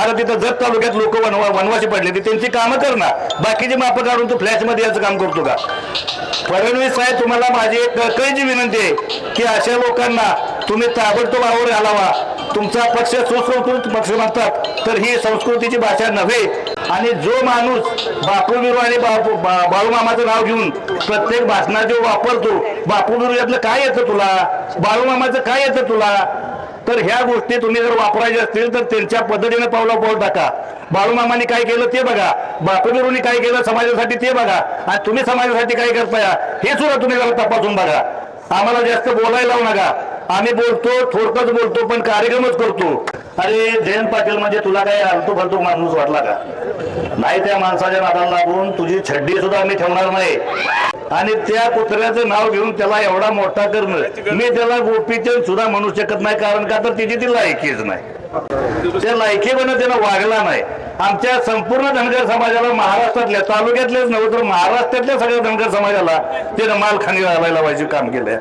आता तिथं जत तालुक्यात लोक वनवा वनवासी पडले. ते त्यांची कामं कर ना. बाकीची मापं काढून तू फ्लॅशमध्ये याचं काम करतो का? फडणवीस साहेब तुम्हाला माझी एक कळकळीची विनंती आहे की अशा लोकांना तुम्ही ताबडतोब आवर घालावा. तुमचा पक्ष सुसंस्कृत पक्ष म्हणतात तर ही संस्कृतीची भाषा नव्हे. आणि जो माणूस बापू आणि बापू बाळूमामाचं नाव घेऊन प्रत्येक भाषणात जो वापरतो बापू यातलं काय येतं तुला? बाळूमामाचं काय येतं तुला? तर ह्या गोष्टी तुम्ही जर वापरायच्या असतील तर त्यांच्या पद्धतीने पावला पाऊल टाका. बाळूमामाने काय केलं ते बघा. बापू काय केलं समाजासाठी ते बघा. आणि तुम्ही समाजासाठी काय करताय? हे सुद्धा तुम्ही जरा तपासून बघा. आम्हाला जास्त बोलायला लावू नका. आम्ही बोलतो थोडकंच बोलतो पण कार्यक्रमच करतो. अरे जयंत पाटील म्हणजे तुला काय आलतो फालतू माणूस वाटला का? नाही त्या माणसाच्या नादाला लागून तुझी छड्डी सुद्धा आम्ही ठेवणार नाही. आणि त्या कुत्र्याचं नाव घेऊन त्याला एवढा मोठा करणं मी त्याला गोपीचंद सुद्धा म्हणू शकत नाही कारण का? तर तिची ती लायकीच नाही. त्या लायकीपणे त्यानं वागला नाही. आमच्या संपूर्ण धनगर समाजाला महाराष्ट्रातल्या तालुक्यातलेच नव्हे तर महाराष्ट्रातल्या सगळ्या धनगर समाजाला त्यानं मालखानी घालायला पाहिजे काम केलंय.